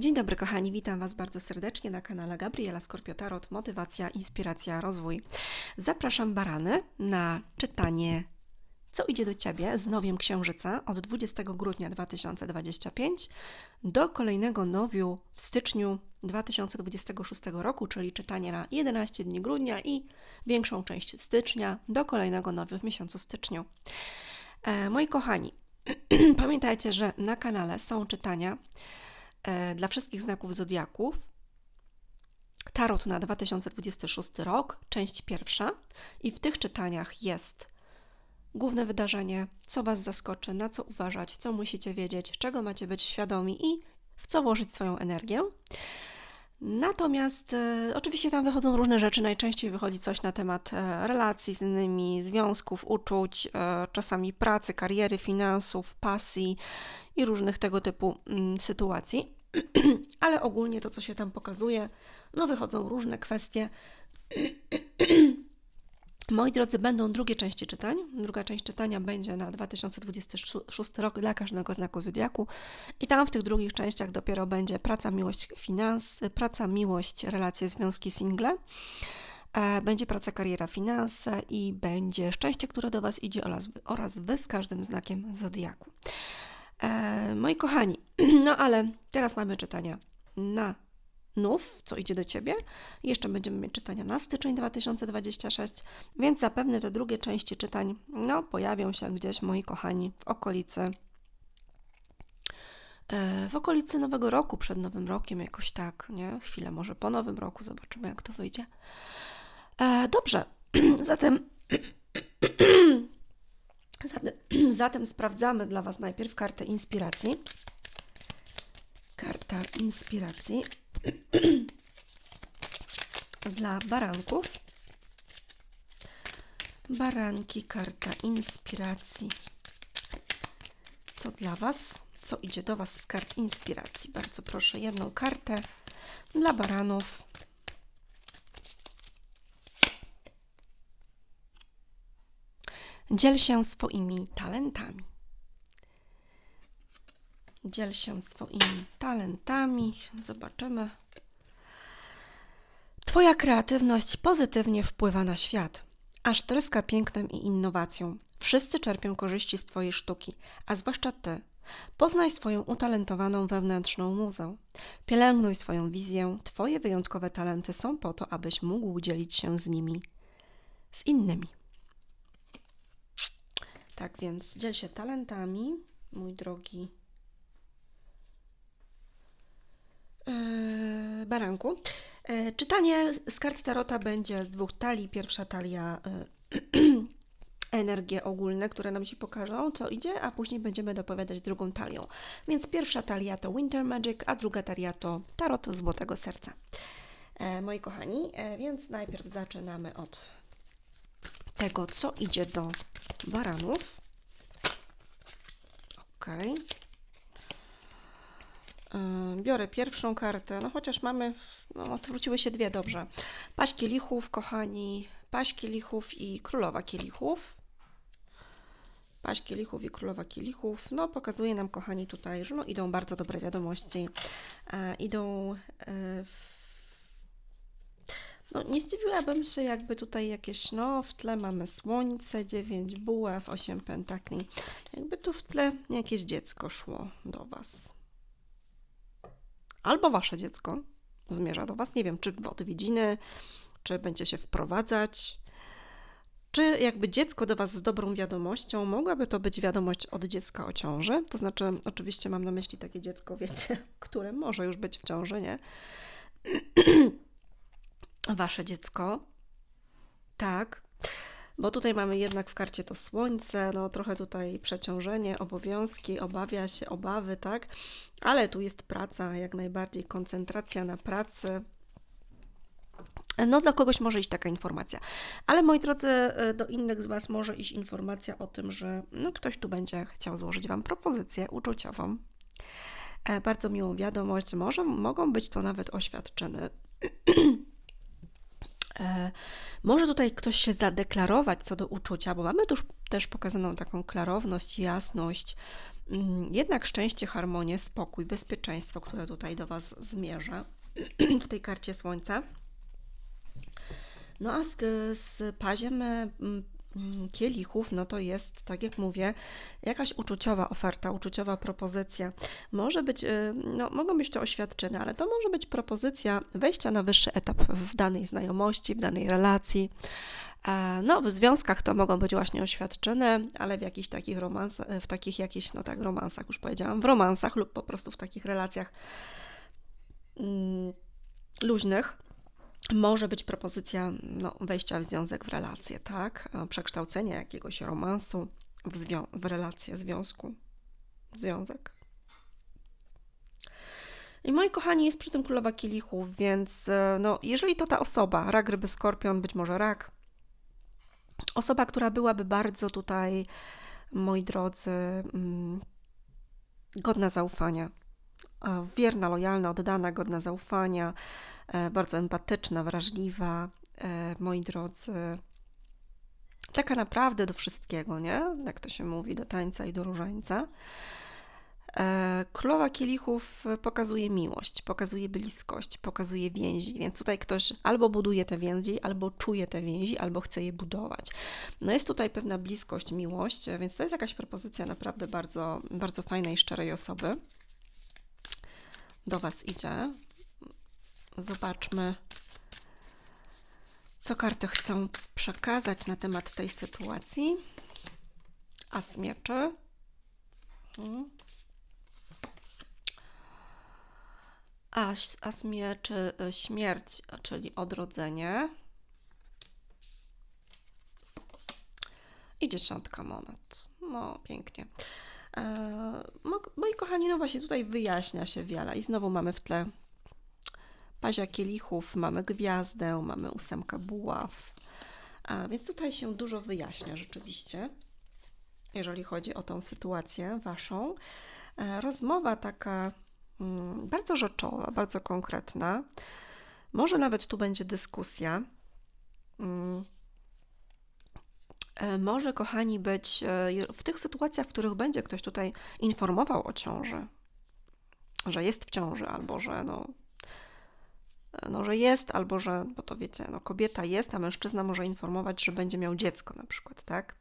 Dzień dobry kochani, witam Was bardzo serdecznie na kanale Gabriela Skorpio Tarot Motywacja, Inspiracja, Rozwój. Zapraszam barany na czytanie Co idzie do Ciebie z nowiem Księżyca od 20 grudnia 2025 do kolejnego nowiu w styczniu 2026 roku, czyli czytanie na 11 dni grudnia i większą część stycznia do kolejnego nowiu w miesiącu styczniu. E, moi kochani, pamiętajcie, że na kanale są czytania dla wszystkich znaków zodiaków. Tarot na 2026 rok, część pierwsza, i w tych czytaniach jest główne wydarzenie, co Was zaskoczy, na co uważać, co musicie wiedzieć, czego macie być świadomi i w co włożyć swoją energię. Natomiast e, oczywiście tam wychodzą różne rzeczy. Najczęściej wychodzi coś na temat e, relacji z innymi, związków, uczuć, e, czasami pracy, kariery, finansów, pasji i różnych tego typu mm, sytuacji. Ale ogólnie to, co się tam pokazuje, no wychodzą różne kwestie. Moi drodzy, będą drugie części czytań. Druga część czytania będzie na 2026 rok dla każdego znaku zodiaku. I tam w tych drugich częściach dopiero będzie praca, miłość, finanse, praca, miłość, relacje, związki, single. E, Będzie praca, kariera, finanse i będzie szczęście, które do Was idzie oraz, oraz Wy z każdym znakiem zodiaku. E, moi kochani, no ale teraz mamy czytania na nów, co idzie do Ciebie. Jeszcze będziemy mieć czytania na styczeń 2026, więc zapewne te drugie części czytań no, pojawią się gdzieś, moi kochani, w okolicy e, w okolicy Nowego Roku, przed Nowym Rokiem, jakoś tak, nie? Chwilę może po Nowym Roku, zobaczymy jak to wyjdzie. E, dobrze, zatem, zatem, zatem sprawdzamy dla Was najpierw kartę inspiracji. Karta inspiracji dla baranków. Baranki, karta inspiracji. Co dla Was? Co idzie do Was z kart inspiracji? Bardzo proszę, jedną kartę dla baranów. Dziel się swoimi talentami. Dziel się swoimi talentami. Zobaczymy. Twoja kreatywność pozytywnie wpływa na świat. Aż tryska pięknem i innowacją. Wszyscy czerpią korzyści z Twojej sztuki, a zwłaszcza Ty. Poznaj swoją utalentowaną wewnętrzną muzę. Pielęgnuj swoją wizję. Twoje wyjątkowe talenty są po to, abyś mógł dzielić się z nimi, z innymi. Tak więc dziel się talentami, mój drogi Yy, baranku. Yy, czytanie z kart Tarota będzie z dwóch talii. Pierwsza talia yy, energie ogólne, które nam się pokażą, co idzie, a później będziemy dopowiadać drugą talią. Więc pierwsza talia to Winter Magic, a druga talia to Tarot Złotego Serca. E, moi kochani, e, więc najpierw zaczynamy od tego, co idzie do baranów. Okej. Okay. Biorę pierwszą kartę, no chociaż mamy, no odwróciły się dwie, dobrze. Paść kielichów, kochani, paść kielichów i królowa kielichów. Paść kielichów i królowa kielichów. No pokazuje nam, kochani, tutaj, że no idą bardzo dobre wiadomości. E, idą... E, no nie zdziwiłabym się, jakby tutaj jakieś, no w tle mamy słońce, 9 buław, 8 pentakli. Jakby tu w tle jakieś dziecko szło do Was albo wasze dziecko zmierza do was, nie wiem, czy w odwiedziny, czy będzie się wprowadzać, czy jakby dziecko do was z dobrą wiadomością, mogłaby to być wiadomość od dziecka o ciąży, to znaczy oczywiście mam na myśli takie dziecko, wiecie, które może już być w ciąży, nie? Wasze dziecko, tak, bo tutaj mamy jednak w karcie to słońce, no trochę tutaj przeciążenie, obowiązki, obawia się, obawy, tak? Ale tu jest praca, jak najbardziej koncentracja na pracy. No, dla kogoś może iść taka informacja. Ale moi drodzy, e, do innych z Was może iść informacja o tym, że no, ktoś tu będzie chciał złożyć Wam propozycję uczuciową. E, bardzo miłą wiadomość, może mogą być to nawet oświadczyny. E, może tutaj ktoś się zadeklarować co do uczucia, bo mamy tu też pokazaną taką klarowność, jasność, mm, jednak szczęście, harmonię, spokój, bezpieczeństwo, które tutaj do Was zmierza w tej karcie Słońca. No a z, z paziem mm, kielichów, no to jest, tak jak mówię, jakaś uczuciowa oferta, uczuciowa propozycja. Może być, e, no, mogą być to oświadczyny, ale to może być propozycja wejścia na wyższy etap w danej znajomości, w danej relacji. E, No, w związkach to mogą być właśnie oświadczyny, ale w jakichś takich romansach, w takich jakichś, no tak, romansach już powiedziałam, w romansach lub po prostu w takich relacjach mm, luźnych może być propozycja no, wejścia w związek, w relację, tak? E, Przekształcenia jakiegoś romansu w, zwią- w relację, związku, związek. I moi kochani, jest przy tym królowa kielichów, więc e, no, jeżeli to ta osoba, rak, ryby, skorpion, być może rak, osoba, która byłaby bardzo tutaj, moi drodzy, mm, godna zaufania, e, wierna, lojalna, oddana, godna zaufania, bardzo empatyczna, wrażliwa, e, moi drodzy. Taka naprawdę do wszystkiego, nie? Jak to się mówi, do tańca i do różańca. E, Królowa kielichów pokazuje miłość, pokazuje bliskość, pokazuje więzi, więc tutaj ktoś albo buduje te więzi, albo czuje te więzi, albo chce je budować. No jest tutaj pewna bliskość, miłość, więc to jest jakaś propozycja naprawdę bardzo, bardzo fajnej, szczerej osoby. Do Was idzie. Zobaczmy, co karty chcą przekazać na temat tej sytuacji. As mieczy. Mhm. As, mieczy y, śmierć, czyli odrodzenie. I dziesiątka monet. No, pięknie. E, mo- moi kochani, no właśnie tutaj wyjaśnia się wiele. I znowu mamy w tle pazia kielichów, mamy gwiazdę, mamy ósemkę buław. A, więc tutaj się dużo wyjaśnia rzeczywiście, jeżeli chodzi o tą sytuację waszą. E, rozmowa taka mm, bardzo rzeczowa, bardzo konkretna. Może nawet tu będzie dyskusja. Mm. E, Może, kochani, być e, w tych sytuacjach, w których będzie ktoś tutaj informował o ciąży, że jest w ciąży, albo że no, no, że jest, albo że, bo to wiecie, no, kobieta jest, a mężczyzna może informować, że będzie miał dziecko na przykład, tak?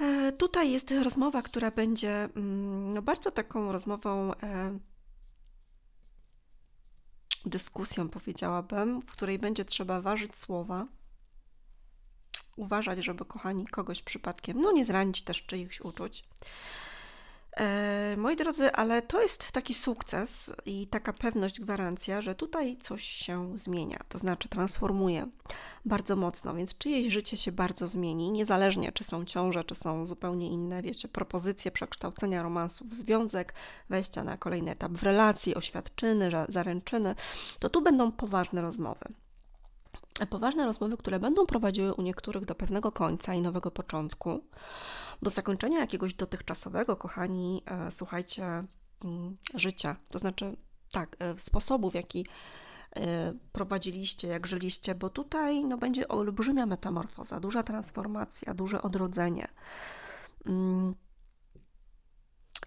E, Tutaj jest rozmowa, która będzie mm, no, bardzo taką rozmową, e, dyskusją, powiedziałabym, w której będzie trzeba ważyć słowa, uważać, żeby kochani kogoś przypadkiem, no nie zranić też czyichś uczuć. E, moi drodzy, ale to jest taki sukces i taka pewność, gwarancja, że tutaj coś się zmienia, to znaczy transformuje bardzo mocno, więc czyjeś życie się bardzo zmieni, niezależnie czy są ciąże, czy są zupełnie inne, wiecie, propozycje przekształcenia romansu w związek, wejścia na kolejny etap w relacji, oświadczyny, za- zaręczyny, to tu będą poważne rozmowy. Poważne rozmowy, które będą prowadziły u niektórych do pewnego końca i nowego początku, do zakończenia jakiegoś dotychczasowego, kochani, e, słuchajcie, mm, życia. To znaczy, tak, e, sposobu, w jaki e, prowadziliście, jak żyliście, bo tutaj no, będzie olbrzymia metamorfoza, duża transformacja, duże odrodzenie.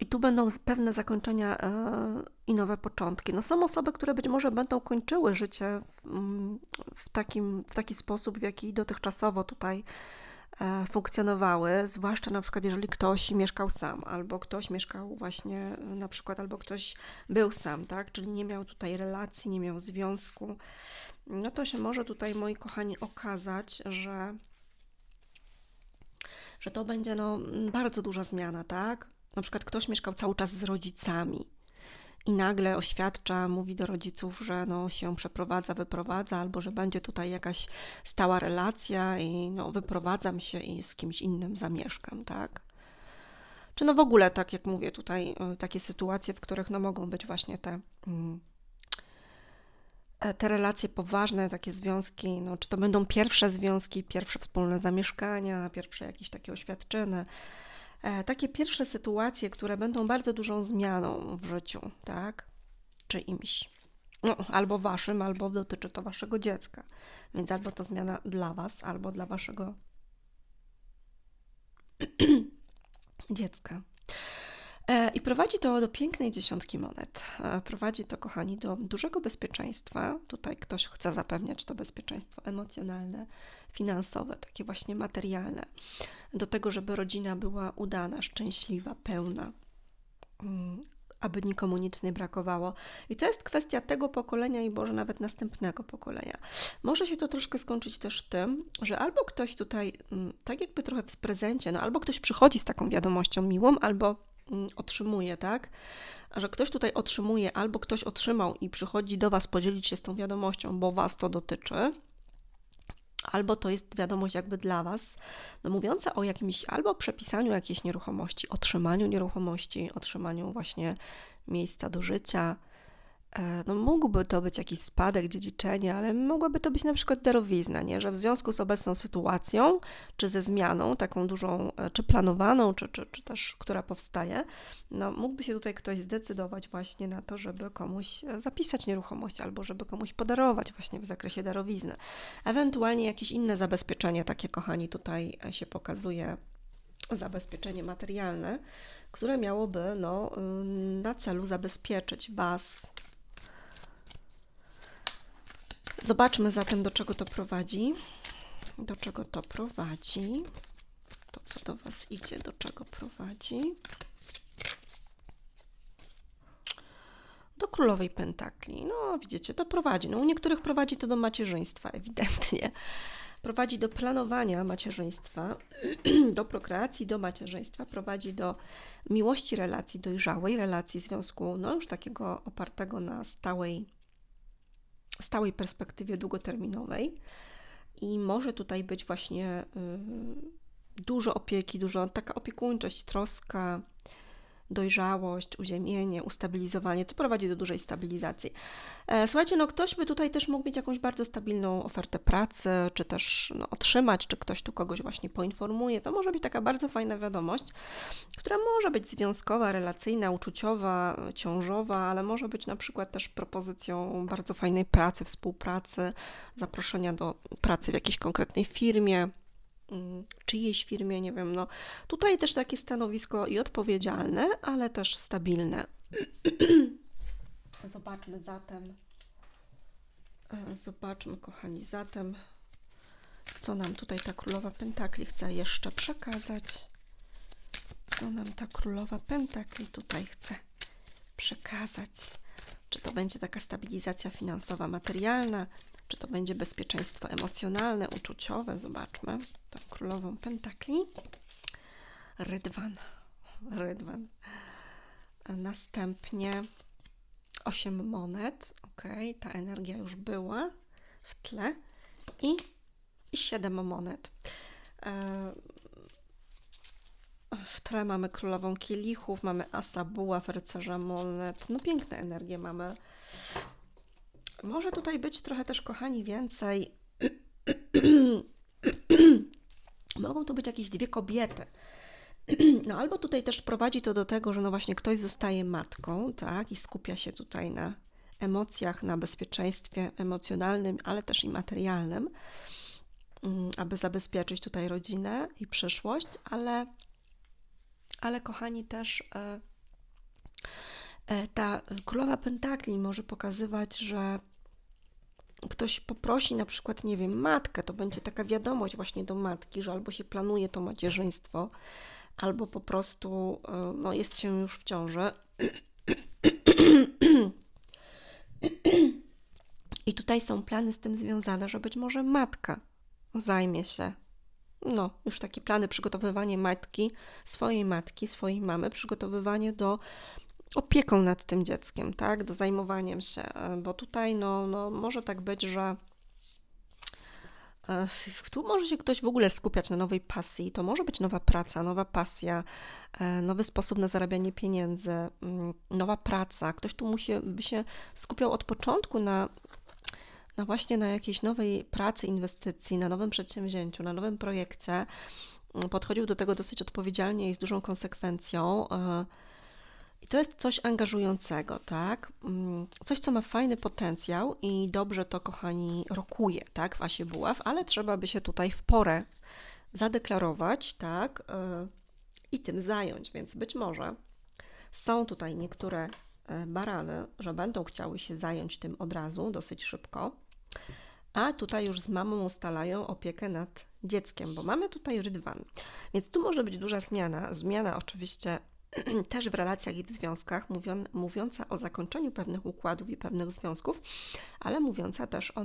I tu będą pewne zakończenia e, i nowe początki. No są osoby, które być może będą kończyły życie w, mm, w, takim, w taki sposób, w jaki dotychczasowo tutaj e, funkcjonowały, zwłaszcza na przykład jeżeli ktoś mieszkał sam, albo ktoś mieszkał właśnie e, na przykład, albo ktoś był sam, tak, czyli nie miał tutaj relacji, nie miał związku, no to się może tutaj, moi kochani, okazać, że że to będzie no, bardzo duża zmiana, tak? Na przykład ktoś mieszkał cały czas z rodzicami i nagle oświadcza, mówi do rodziców, że no, się przeprowadza, wyprowadza, albo że będzie tutaj jakaś stała relacja i no, wyprowadzam się i z kimś innym zamieszkam, tak? Czy no w ogóle, tak jak mówię tutaj, y, takie sytuacje, w których no mogą być właśnie te, mm, e, te relacje poważne, takie związki, no czy to będą pierwsze związki, pierwsze wspólne zamieszkania, pierwsze jakieś takie oświadczyny, takie pierwsze sytuacje, które będą bardzo dużą zmianą w życiu, tak? Czyimś. No, albo waszym, albo dotyczy to waszego dziecka. Więc albo to zmiana dla was, albo dla waszego dziecka. E, I prowadzi to do pięknej dziesiątki monet. E, Prowadzi to, kochani, do dużego bezpieczeństwa. Tutaj ktoś chce zapewniać to bezpieczeństwo emocjonalne, finansowe, takie właśnie materialne. Do tego, żeby rodzina była udana, szczęśliwa, pełna. Mm, Aby nikomu nic nie brakowało. I to jest kwestia tego pokolenia i może nawet następnego pokolenia. Może się to troszkę skończyć też tym, że albo ktoś tutaj, mm, tak jakby trochę w prezencie, no albo ktoś przychodzi z taką wiadomością miłą, albo otrzymuje, tak? Że ktoś tutaj otrzymuje, albo ktoś otrzymał i przychodzi do Was podzielić się z tą wiadomością, bo Was to dotyczy, albo to jest wiadomość jakby dla Was, no mówiąca o jakimś albo przepisaniu jakiejś nieruchomości, otrzymaniu nieruchomości, otrzymaniu właśnie miejsca do życia. E, No mógłby to być jakiś spadek, dziedziczenie, ale mogłaby to być na przykład darowizna, nie? że w związku z obecną sytuacją, czy ze zmianą taką dużą, e, czy planowaną, czy, czy, czy też która powstaje, no mógłby się tutaj ktoś zdecydować właśnie na to, żeby komuś e, zapisać nieruchomość, albo żeby komuś podarować właśnie w zakresie darowizny. Ewentualnie jakieś inne zabezpieczenie, takie kochani tutaj się pokazuje, zabezpieczenie materialne, które miałoby no, ym, na celu zabezpieczyć Was. Zobaczmy zatem, do czego to prowadzi. Do czego to prowadzi. To, co do Was idzie, do czego prowadzi. Do królowej pentakli. No, widzicie, to prowadzi. No, u niektórych prowadzi to do macierzyństwa, ewidentnie. Prowadzi do planowania macierzyństwa, do prokreacji, do macierzyństwa, prowadzi do miłości relacji, dojrzałej relacji, związku, no już takiego opartego na stałej, stałej perspektywie długoterminowej. I może tutaj być właśnie y, dużo opieki, dużo taka opiekuńczość, troska, dojrzałość, uziemienie, ustabilizowanie. To prowadzi do dużej stabilizacji. E, Słuchajcie, no ktoś by tutaj też mógł mieć jakąś bardzo stabilną ofertę pracy, czy też no, otrzymać, czy ktoś tu kogoś właśnie poinformuje. To może być taka bardzo fajna wiadomość, która może być związkowa, relacyjna, uczuciowa, ciążowa, ale może być na przykład też propozycją bardzo fajnej pracy, współpracy, zaproszenia do pracy w jakiejś konkretnej firmie, czyjejś firmie, nie wiem, no tutaj też takie stanowisko i odpowiedzialne, ale też stabilne. Zobaczmy zatem, e, zobaczmy kochani, zatem co nam tutaj ta królowa pentakli chce jeszcze przekazać. Co nam ta królowa pentakli tutaj chce przekazać? Czy to będzie taka stabilizacja finansowa, materialna, czy to będzie bezpieczeństwo emocjonalne, uczuciowe? Zobaczmy tą królową pentakli. Rydwan. Rydwan. Następnie 8 monet. Ok, ta energia już była w tle. I, i 7 monet. E, w tle mamy królową kielichów, mamy asa buław, rycerza monet. No piękne energie mamy. Może tutaj być trochę też, kochani, więcej. Mogą tu być jakieś dwie kobiety. No albo tutaj też prowadzi to do tego, że no właśnie ktoś zostaje matką, tak, i skupia się tutaj na emocjach, na bezpieczeństwie emocjonalnym, ale też i materialnym, mm, aby zabezpieczyć tutaj rodzinę i przyszłość, ale, ale kochani też e, e, ta królowa pentakli może pokazywać, że ktoś poprosi na przykład, nie wiem, matkę, to będzie taka wiadomość właśnie do matki, że albo się planuje to macierzyństwo, albo po prostu e, no, jest się już w ciąży. I tutaj są plany z tym związane, że być może matka zajmie się. No, już takie plany, przygotowywanie matki, swojej matki, swojej mamy, przygotowywanie do opieką nad tym dzieckiem, tak, do zajmowaniem się, e, bo tutaj no, no może tak być, że e, tu może się ktoś w ogóle skupiać na nowej pasji, to może być nowa praca, nowa pasja, e, nowy sposób na zarabianie pieniędzy, mm, nowa praca. Ktoś tu musi, by się skupiał od początku na, na właśnie na jakiejś nowej pracy, inwestycji, na nowym przedsięwzięciu, na nowym projekcie. Podchodził do tego dosyć odpowiedzialnie i z dużą konsekwencją. E, i to jest coś angażującego, tak? Mm, Coś, co ma fajny potencjał i dobrze to, kochani, rokuje, tak? W Asie Buław, ale trzeba by się tutaj w porę zadeklarować, tak? y, i tym zająć. Więc być może są tutaj niektóre e, barany, że będą chciały się zająć tym od razu, dosyć szybko, a tutaj już z mamą ustalają opiekę nad dzieckiem, bo mamy tutaj rydwan. Więc tu może być duża zmiana. Zmiana oczywiście też w relacjach i w związkach, mówiąc, mówiąca o zakończeniu pewnych układów i pewnych związków, ale mówiąca też o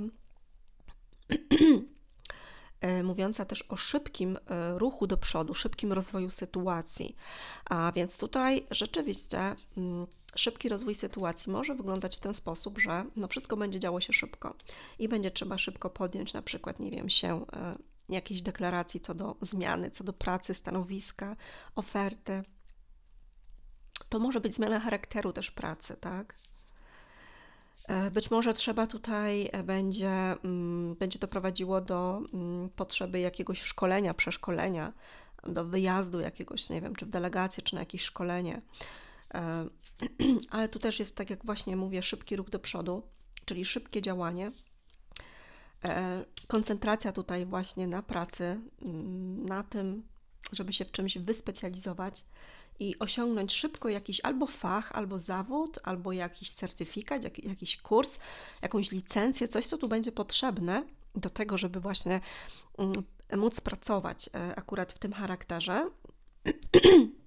e, mówiąca też o szybkim e, ruchu do przodu, szybkim rozwoju sytuacji. A więc tutaj rzeczywiście mm, szybki rozwój sytuacji może wyglądać w ten sposób, że no wszystko będzie działo się szybko i będzie trzeba szybko podjąć na przykład, nie wiem, się e, jakiejś deklaracji co do zmiany, co do pracy, stanowiska, oferty. To może być zmiana charakteru też pracy, tak? E, być może trzeba tutaj e, będzie, mm, będzie to prowadziło do mm, potrzeby jakiegoś szkolenia, przeszkolenia, do wyjazdu jakiegoś, nie wiem, czy w delegację, czy na jakieś szkolenie. E, ale tu też jest, tak jak właśnie mówię, szybki ruch do przodu, czyli szybkie działanie. Koncentracja tutaj właśnie na pracy, mm, na tym, żeby się w czymś wyspecjalizować i osiągnąć szybko jakiś albo fach, albo zawód, albo jakiś certyfikat, jak, jakiś kurs, jakąś licencję, coś, co tu będzie potrzebne do tego, żeby właśnie mm, móc pracować e, akurat w tym charakterze.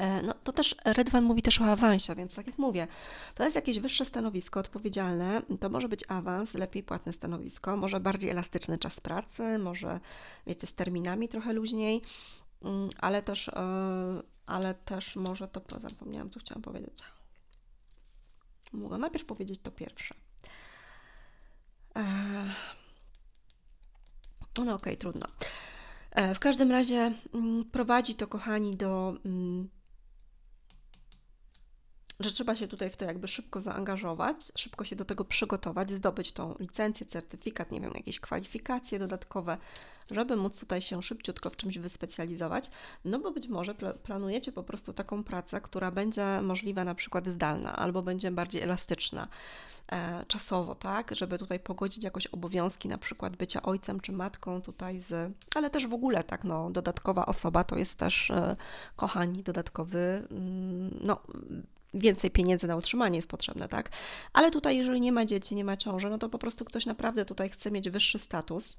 E, no, to też Redwan mówi też o awansie, więc tak jak mówię, to jest jakieś wyższe stanowisko odpowiedzialne, to może być awans, lepiej płatne stanowisko, może bardziej elastyczny czas pracy, może wiecie, z terminami trochę luźniej, mm, ale też, e, ale też może to, zapomniałam co chciałam powiedzieć. Mogę najpierw powiedzieć to pierwsze. E, no okej, okay, trudno. W każdym razie mm, prowadzi to, kochani, do mm, że trzeba się tutaj w to jakby szybko zaangażować, szybko się do tego przygotować, zdobyć tą licencję, certyfikat, nie wiem, jakieś kwalifikacje dodatkowe, żeby móc tutaj się szybciutko w czymś wyspecjalizować, no bo być może pl planujecie po prostu taką pracę, która będzie możliwa na przykład zdalna albo będzie bardziej elastyczna e, czasowo, tak, żeby tutaj pogodzić jakoś obowiązki, na przykład bycia ojcem czy matką tutaj z, ale też w ogóle tak, no, dodatkowa osoba to jest też, e, kochani, dodatkowy, mm, no, więcej pieniędzy na utrzymanie jest potrzebne, tak? Ale tutaj, jeżeli nie ma dzieci, nie ma ciąży, no to po prostu ktoś naprawdę tutaj chce mieć wyższy status.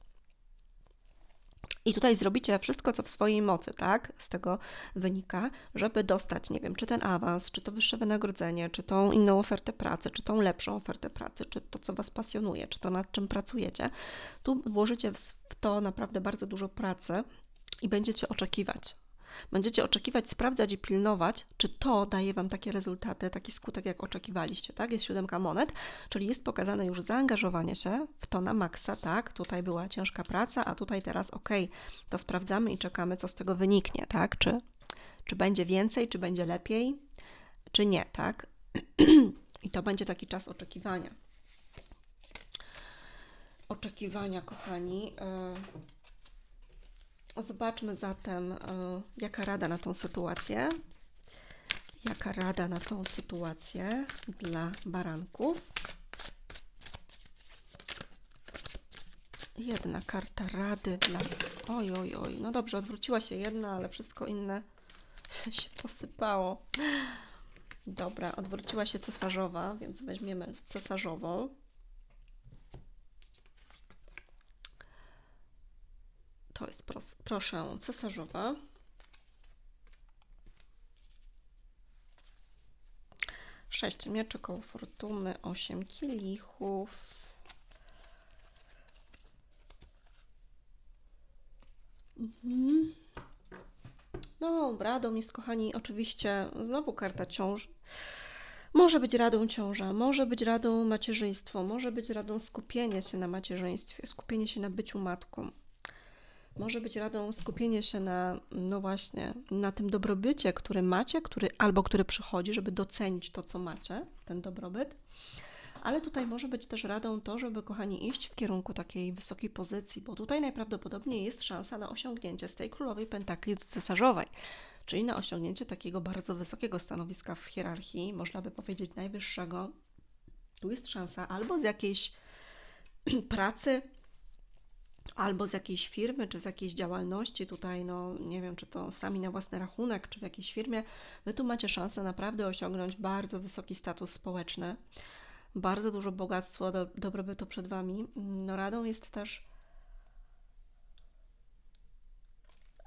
I tutaj zrobicie wszystko, co w swojej mocy, tak? Z tego wynika, żeby dostać, nie wiem, czy ten awans, czy to wyższe wynagrodzenie, czy tą inną ofertę pracy, czy tą lepszą ofertę pracy, czy to, co Was pasjonuje, czy to nad czym pracujecie. Tu włożycie w to naprawdę bardzo dużo pracy i będziecie oczekiwać Będziecie oczekiwać, sprawdzać i pilnować, czy to daje Wam takie rezultaty, taki skutek, jak oczekiwaliście, tak? Jest siódemka monet, czyli jest pokazane już zaangażowanie się w to na maksa, tak? Tutaj była ciężka praca, a tutaj teraz ok, to sprawdzamy i czekamy, co z tego wyniknie, tak? Czy, czy będzie więcej, czy będzie lepiej, czy nie, tak? I to będzie taki czas oczekiwania. Oczekiwania, kochani. Yy Zobaczmy zatem, e, jaka rada na tą sytuację. Jaka rada na tą sytuację dla baranków. Jedna karta rady dla. Oj, oj, oj. No dobrze, odwróciła się jedna, ale wszystko inne się posypało. Dobra, odwróciła się cesarzowa, więc weźmiemy cesarzową. To jest pros, proszę cesarzowa. Sześć mieczy koło fortuny, osiem kielichów. Mhm. No, radą jest, kochani, oczywiście znowu karta ciąży. Może być radą ciąża, może być radą macierzyństwo, może być radą skupienie się na macierzyństwie, skupienie się na byciu matką może być radą skupienie się na, no właśnie, na tym dobrobycie, który macie, który, albo który przychodzi, żeby docenić to, co macie, ten dobrobyt. Ale tutaj może być też radą to, żeby, kochani, iść w kierunku takiej wysokiej pozycji, bo tutaj najprawdopodobniej jest szansa na osiągnięcie z tej królowej pentakli cesarzowej, czyli na osiągnięcie takiego bardzo wysokiego stanowiska w hierarchii, można by powiedzieć najwyższego. Tu jest szansa albo z jakiejś pracy, albo z jakiejś firmy, czy z jakiejś działalności, tutaj, no nie wiem, czy to sami na własny rachunek, czy w jakiejś firmie, wy tu macie szansę naprawdę osiągnąć bardzo wysoki status społeczny, bardzo dużo bogactwo, do, dobrobytu przed wami. No radą jest też,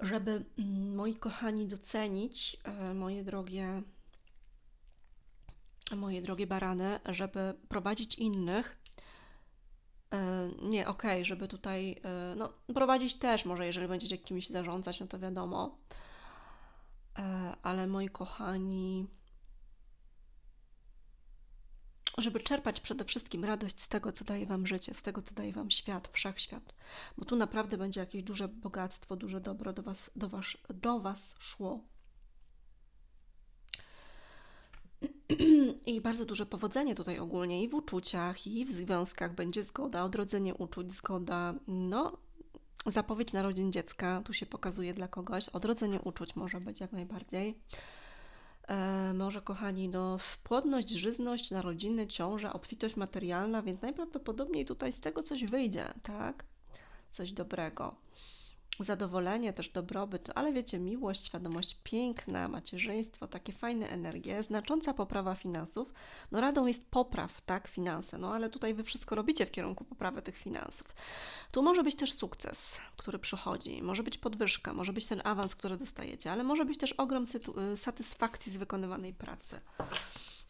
żeby mm, moi kochani docenić, e, moje drogie, moje drogie barany, żeby prowadzić innych nie, okej, okay, żeby tutaj, e, no, prowadzić też może, jeżeli będziecie kimś zarządzać, no to wiadomo. E, ale moi kochani, żeby czerpać przede wszystkim radość z tego, co daje Wam życie, z tego, co daje Wam świat, wszechświat. Bo tu naprawdę będzie jakieś duże bogactwo, duże dobro do Was, do was, do was szło. I bardzo duże powodzenie tutaj ogólnie i w uczuciach, i w związkach będzie zgoda, odrodzenie uczuć, zgoda, no zapowiedź narodzin dziecka, tu się pokazuje dla kogoś, odrodzenie uczuć może być jak najbardziej. E, może, kochani, no, płodność, żyzność, narodziny, ciąża, obfitość materialna, więc najprawdopodobniej tutaj z tego coś wyjdzie, tak? Coś dobrego zadowolenie, też dobrobyt, ale wiecie, miłość, świadomość piękna, macierzyństwo, takie fajne energie, znacząca poprawa finansów. No radą jest popraw, tak, finanse, no ale tutaj Wy wszystko robicie w kierunku poprawy tych finansów. Tu może być też sukces, który przychodzi, może być podwyżka, może być ten awans, który dostajecie, ale może być też ogrom y, satysfakcji z wykonywanej pracy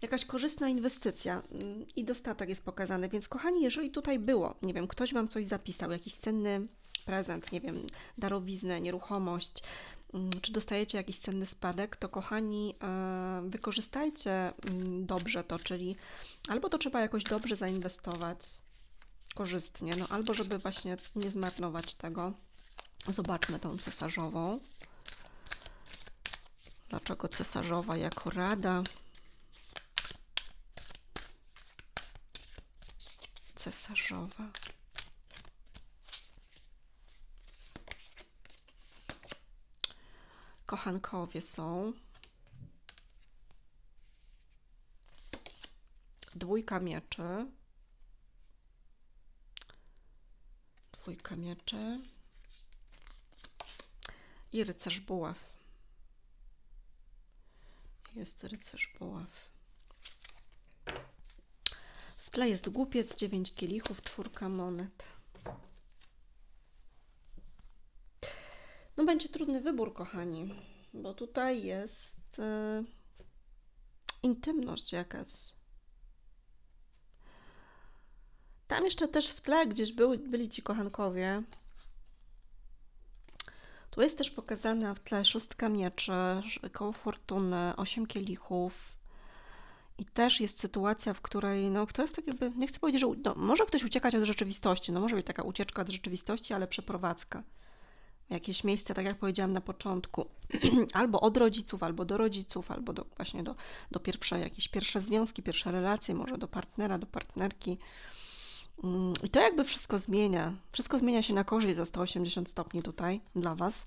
jakaś korzystna inwestycja mm, i dostatek jest pokazany. Więc, kochani, jeżeli tutaj było, nie wiem, ktoś Wam coś zapisał, jakiś cenny prezent, nie wiem, darowiznę, nieruchomość, mm, czy dostajecie jakiś cenny spadek, to kochani, e, wykorzystajcie mm, dobrze to, czyli albo to trzeba jakoś dobrze zainwestować, korzystnie, no albo żeby właśnie nie zmarnować tego. Zobaczmy tą cesarzową. Dlaczego cesarzowa jako rada? Cesarzowa. Kochankowie są. Dwójka mieczy. Dwójka mieczy. I rycerz buław. Jest rycerz buław. W tle jest głupiec, dziewięć kielichów, czwórka monet. No będzie trudny wybór, kochani, bo tutaj jest e, intymność jakaś. Tam jeszcze też w tle gdzieś były, byli ci kochankowie. Tu jest też pokazana w tle szóstka mieczy, koło fortuny, osiem kielichów. I też jest sytuacja, w której, no, kto jest tak jakby, nie chcę powiedzieć, że no, może ktoś uciekać od rzeczywistości, no może być taka ucieczka od rzeczywistości, ale przeprowadzka jakieś miejsce, tak jak powiedziałam na początku, albo od rodziców, albo do rodziców, albo do, właśnie do, do pierwszej, jakieś pierwsze związki, pierwsze relacje, może do partnera, do partnerki. Mm, I to jakby wszystko zmienia. Wszystko zmienia się na korzyść za 180 stopni tutaj dla Was.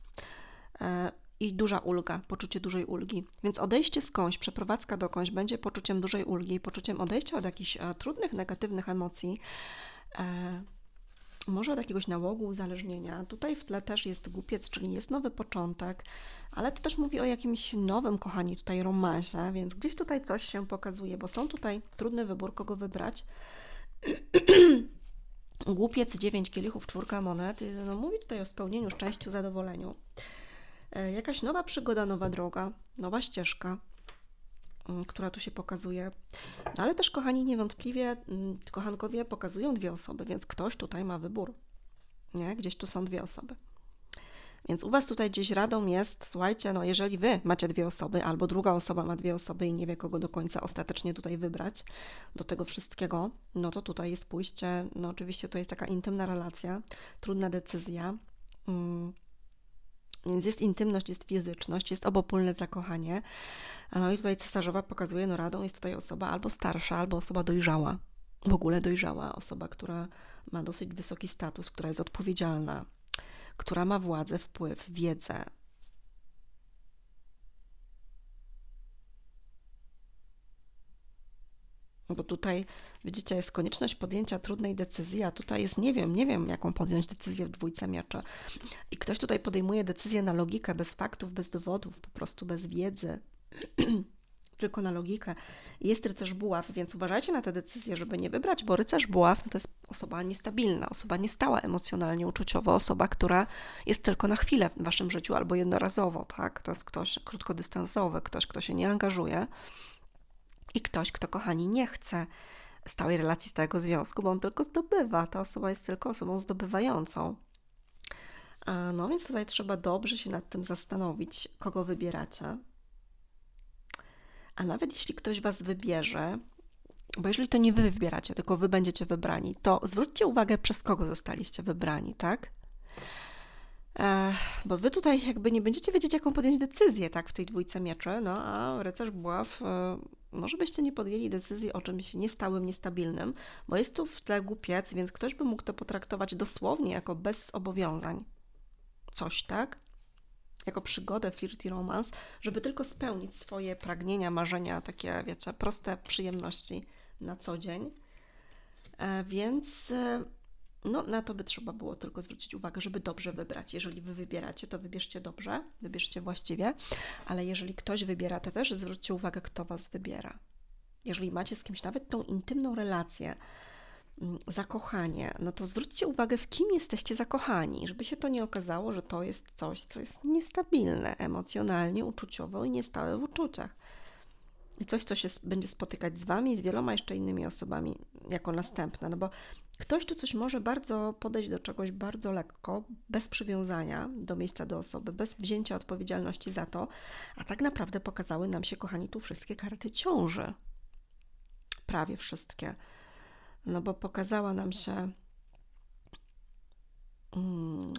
E, I duża ulga, poczucie dużej ulgi. Więc odejście skądś, przeprowadzka dokądś będzie poczuciem dużej ulgi, poczuciem odejścia od jakichś e, trudnych, negatywnych emocji e, może od jakiegoś nałogu, uzależnienia. Tutaj w tle też jest głupiec, czyli jest nowy początek, ale to też mówi o jakimś nowym, kochani, tutaj romansie, więc gdzieś tutaj coś się pokazuje, bo są tutaj trudny wybór, kogo wybrać. Głupiec, dziewięć kielichów, czwórka monet, no, mówi tutaj o spełnieniu, szczęściu, zadowoleniu. E, jakaś nowa przygoda, nowa droga, nowa ścieżka. Mm, która tu się pokazuje. No ale też, kochani, niewątpliwie mm, kochankowie pokazują dwie osoby, więc ktoś tutaj ma wybór. Nie? Gdzieś tu są dwie osoby. Więc u Was tutaj gdzieś radą jest, słuchajcie, no jeżeli Wy macie dwie osoby, albo druga osoba ma dwie osoby i nie wie, kogo do końca ostatecznie tutaj wybrać do tego wszystkiego, no to tutaj jest pójście, no oczywiście to jest taka intymna relacja, trudna decyzja, mm, więc jest intymność, jest fizyczność, jest obopólne zakochanie. No i tutaj cesarzowa pokazuje, no radą jest tutaj osoba albo starsza, albo osoba dojrzała. W ogóle dojrzała osoba, która ma dosyć wysoki status, która jest odpowiedzialna, która ma władzę, wpływ, wiedzę. Bo tutaj, widzicie, jest konieczność podjęcia trudnej decyzji, a tutaj jest, nie wiem, nie wiem, jaką podjąć decyzję w dwójce mieczy. I ktoś tutaj podejmuje decyzję na logikę, bez faktów, bez dowodów, po prostu bez wiedzy. tylko na logikę. Jest rycerz buław, więc uważajcie na te decyzje, żeby nie wybrać, bo rycerz buław no to jest osoba niestabilna, osoba niestała emocjonalnie, uczuciowo, osoba, która jest tylko na chwilę w waszym życiu albo jednorazowo, tak? To jest ktoś krótkodystansowy, ktoś, kto się nie angażuje i ktoś, kto, kochani, nie chce stałej relacji, stałego związku, bo on tylko zdobywa. Ta osoba jest tylko osobą zdobywającą. No więc tutaj trzeba dobrze się nad tym zastanowić, kogo wybieracie. A nawet jeśli ktoś was wybierze, bo jeżeli to nie wy wybieracie, tylko wy będziecie wybrani, to zwróćcie uwagę, przez kogo zostaliście wybrani, tak? Bo wy tutaj jakby nie będziecie wiedzieć, jaką podjąć decyzję, tak, w tej dwójce mieczy, no a rycerz buław, e, no żebyście nie podjęli decyzji o czymś niestałym, niestabilnym, bo jest tu w tle głupiec, więc ktoś by mógł to potraktować dosłownie jako bez zobowiązań. Coś, tak? Jako przygodę, flirt i romans, żeby tylko spełnić swoje pragnienia, marzenia, takie, wiecie, proste przyjemności na co dzień. E, Więc e, no, na to by trzeba było tylko zwrócić uwagę, żeby dobrze wybrać. Jeżeli wy wybieracie, to wybierzcie dobrze, wybierzcie właściwie, ale jeżeli ktoś wybiera, to też zwróćcie uwagę, kto was wybiera. Jeżeli macie z kimś nawet tą intymną relację, mm, zakochanie, no to zwróćcie uwagę, w kim jesteście zakochani, żeby się to nie okazało, że to jest coś, co jest niestabilne emocjonalnie, uczuciowo i niestałe w uczuciach. I coś, co się będzie spotykać z Wami i z wieloma jeszcze innymi osobami jako następne. No bo ktoś tu coś może bardzo podejść do czegoś bardzo lekko, bez przywiązania do miejsca, do osoby, bez wzięcia odpowiedzialności za to, a tak naprawdę pokazały nam się, kochani, tu wszystkie karty ciąży. Prawie wszystkie. No bo pokazała nam się. Mm,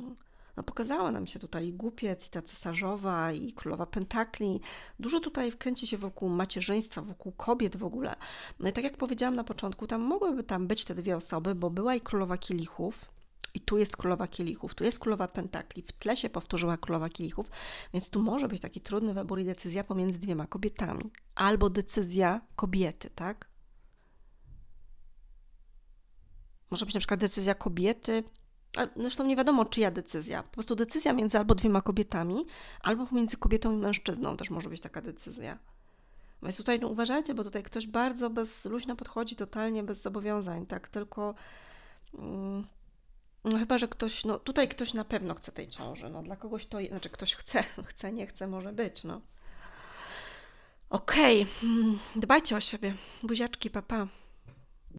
no pokazała nam się tutaj głupiec, i ta cesarzowa, i królowa pentakli. Dużo tutaj wkręci się wokół macierzyństwa, wokół kobiet w ogóle. No i tak jak powiedziałam na początku, tam mogłyby tam być te dwie osoby, bo była i królowa kielichów, i tu jest królowa kielichów, tu jest królowa pentakli, w tle się powtórzyła królowa kielichów, więc tu może być taki trudny wybór i decyzja pomiędzy dwiema kobietami. Albo decyzja kobiety, tak? Może być na przykład decyzja kobiety, zresztą nie wiadomo czyja decyzja. Po prostu decyzja między albo dwiema kobietami, albo pomiędzy kobietą i mężczyzną też może być taka decyzja. Więc tutaj no, uważajcie, bo tutaj ktoś bardzo bez luźno podchodzi, totalnie bez zobowiązań, tak? Tylko mm, no chyba, że ktoś, no tutaj ktoś na pewno chce tej ciąży, no dla kogoś to, znaczy ktoś chce, chce, nie chce, może być, no. Okej, mm, dbajcie o siebie. Buziaczki, papa. Pa.